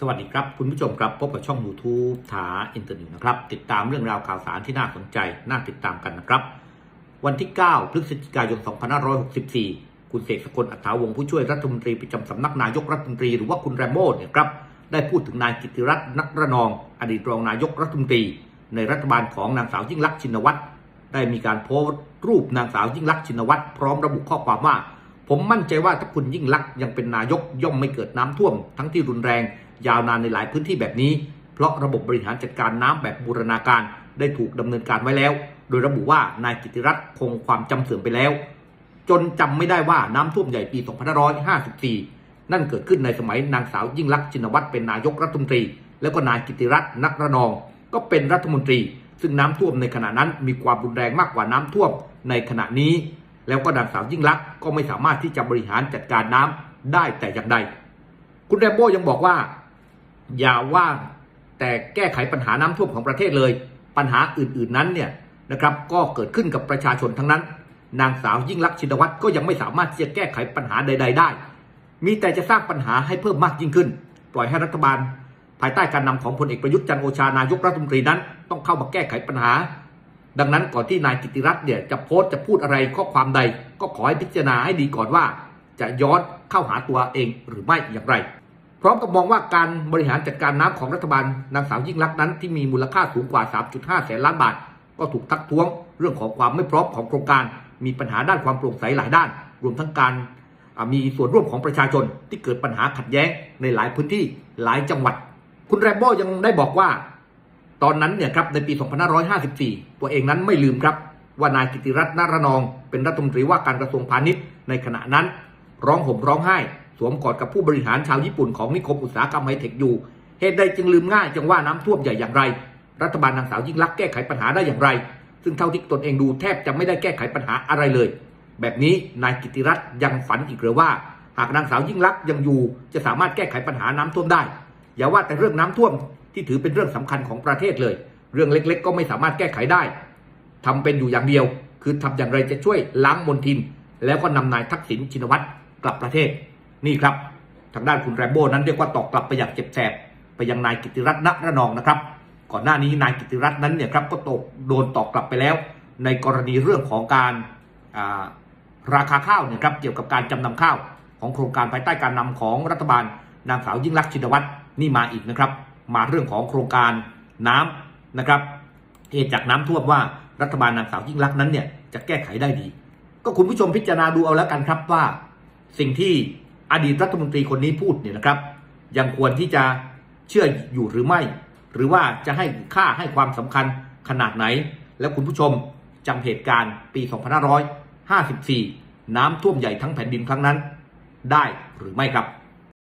สวัสดีครับ คุณผู้ชมครับ พบกับช่อง YouTube ถาอินเตอร์เน็ตนะครับ ติดตามเรื่องราวข่าวสารที่น่าสนใจ น่าติดตามกันนะครับ วันที่ 9 พฤศจิกายน 2564 คุณเสกสกลอัฐาวงผู้ช่วยรัฐมนตรีประจำสำนักนายกรัฐมนตรีหรือว่าคุณแรมโบ้เนี่ยครับได้พูดถึงนายกิติรัตน์นักระนอง อดีตรองนายกรัฐมนตรี ในรัฐบาลของนางสาวยิ่งลักษณ์ชินวัตรได้มีการโพสต์รูปนางสาวยิ่งลักษณ์ชินวัตรพร้อมระบุข้อความว่า ผมมั่นใจว่าถ้าคุณยิ่งลักษณ์ยังเป็นนายกย่อมไม่เกิดน้ำท่วม ทั้งที่รุนแรง ยาวนานในหลายพื้นที่แบบนี้ เพราะระบบบริหารจัดการน้ำแบบบูรณาการได้ถูกดำเนินการไว้แล้ว โดยระบุว่านายกิติรัตน์คงความจำเสื่อมไปแล้ว จนจำไม่ได้ว่าน้ำท่วมใหญ่ปี 2554 นั่นเกิดขึ้นในสมัยนางสาวยิ่งลักษณ์ชินวัตรเป็นนายกรัฐมนตรี แล้วก็นายกิติรัตน์นักระนอง ก็เป็นรัฐมนตรี ซึ่งน้ำท่วมในขณะนั้นมีความรุนแรงมากกว่าน้ำท่วมในขณะนี้ แล้วก็นางสาวยิ่งลักษณ์ก็ไม่สามารถที่จะบริหารจัดการน้ำได้แต่อย่างใด คุณแรมโบ้ยังบอกว่า อย่าว่าแต่แก้ไขปัญหาน้ำท่วมของประเทศเลย ปัญหาอื่นๆนั้นเนี่ยนะครับก็เกิดขึ้นกับประชาชนทั้งนั้น นางสาวยิ่งลักษณ์ชินวัตรก็ยังไม่สามารถที่จะแก้ไขปัญหาใด ๆ ได้ มีแต่จะสร้างปัญหาให้เพิ่มมากยิ่งขึ้น ปล่อยให้รัฐบาล ภายใต้การนำของพลเอกประยุทธ์จันโอชานายกรัฐมนตรีนั้น ต้องเข้ามาแก้ไขปัญหา ดังนั้นก่อนที่นายกิติรัตน์เนี่ยจะโพสต์จะพูดอะไรข้อความใด ก็ขอให้พิจารณาให้ดีก่อนว่า จะย้อนเข้าหาตัวเองหรือไม่อย่างไร พร้อมกับมองว่าการบริหารจัดการน้ำของรัฐบาลนางสาวยิ่งลักษณ์นั้นที่มีมูลค่าสูงกว่า 3.5 แสนล้านบาท ก็ถูกทักท้วง เรื่องของความไม่พร้อมของโครงการ มีปัญหาด้านความโปร่งใสหลายด้าน รวมทั้งการมีส่วนร่วมของประชาชนที่เกิดปัญหาขัดแย้งในหลายพื้นที่หลายจังหวัด คุณแรมโบ้ยังได้บอกว่า ตอนนั้นเนี่ยครับในปี 2554 ตัวเองนั้นไม่ลืมครับ ว่านายกิติรัตน์นารนอง เป็นรัฐมนตรีว่าการกระทรวงพาณิชย์ในขณะนั้น ร้องห่มร้องไห้ สวมกอดกับผู้บริหารชาวญี่ปุ่นของนิคมอุตสาหกรรมไฮเทคอยู่ เหตุใดจึงลืมง่ายจังว่าน้ำท่วมใหญ่อย่างไร รัฐบาลนางสาวยิ่งลักษณ์แก้ไขปัญหาได้อย่างไร ซึ่งเท่าที่ตนเองดูแทบจะไม่ได้แก้ไขปัญหาอะไรเลย แบบนี้นายกิติรัตน์ยังฝันอีกหรือว่า หากนางสาวยิ่งลักษณ์ยังอยู่ จะสามารถแก้ไขปัญหาน้ำท่วมได้ อย่าว่าแต่เรื่องน้ำท่วมที่ถือเป็นเรื่องสำคัญของประเทศเลย เรื่องเล็กๆ ก็ไม่สามารถแก้ไขได้ทำเป็นอยู่อย่างเดียว คือทำอย่างไรจะช่วยล้างมลทิน แล้วก็นำนายทักษิณชินวัตรกลับประเทศ นี่ครับ ทางด้านคุณแรมโบ้นั้นเรียกว่าตอกกลับไปอย่างเจ็บแสบไปยังนายกิติรัตน์ณระนองนะครับ ก่อนหน้านี้นายกิติรัตน์นั้นเนี่ยครับก็ตกโดนตอกกลับไปแล้ว ในกรณีเรื่องของการาราคาข้าวเนี่ยครับเกี่ยวกับการจำนำข้าวของโครงการภายใต้การนำของรัฐบาลนางสาวยิ่งลักชินวัตรนี่มาอีกนะครับ มาเรื่องของโครงการน้ำนะครับเหตุจากน้ำท่วมว่ารัฐบาลนางสาวยิ่งลักนั้นเนี่ยจะแก้ไขได้ดี ก็คุณผู้ชมพิจารณาดูเอาแล้วกันครับว่า สิ่งที่ อดีตรัฐมนตรีคนนี้พูดเนี่ยนะครับ ยังควรที่จะเชื่ออยู่หรือไม่ หรือว่าจะให้ค่าให้ความสำคัญขนาดไหน แล้วคุณผู้ชมจำเหตุการณ์ปี 2554 น้ำท่วมใหญ่ทั้งแผ่นดินครั้งนั้น ได้หรือไม่ครับ